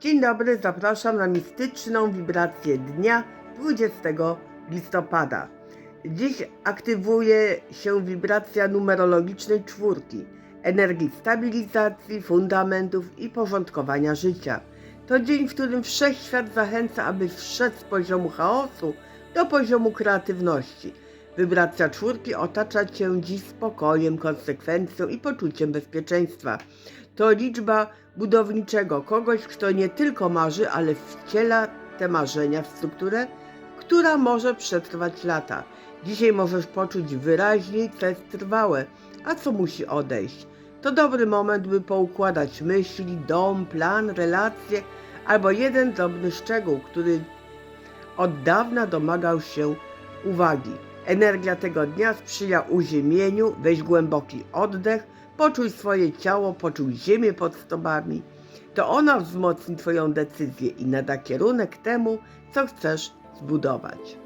Dzień dobry, zapraszam na mistyczną wibrację dnia 20 listopada. Dziś aktywuje się wibracja numerologicznej czwórki, energii stabilizacji, fundamentów i porządkowania życia. To dzień, w którym wszechświat zachęca, aby wszedł z poziomu chaosu do poziomu kreatywności. Wibracja czwórki otacza cię dziś spokojem, konsekwencją i poczuciem bezpieczeństwa. To liczba budowniczego, kogoś, kto nie tylko marzy, ale wciela te marzenia w strukturę, która może przetrwać lata. Dzisiaj możesz poczuć wyraźniej, co jest trwałe, a co musi odejść. To dobry moment, by poukładać myśli, dom, plan, relacje albo jeden drobny szczegół, który od dawna domagał się uwagi. Energia tego dnia sprzyja uziemieniu, weź głęboki oddech, poczuj swoje ciało, poczuj ziemię pod stopami. To ona wzmocni Twoją decyzję i nada kierunek temu, co chcesz zbudować.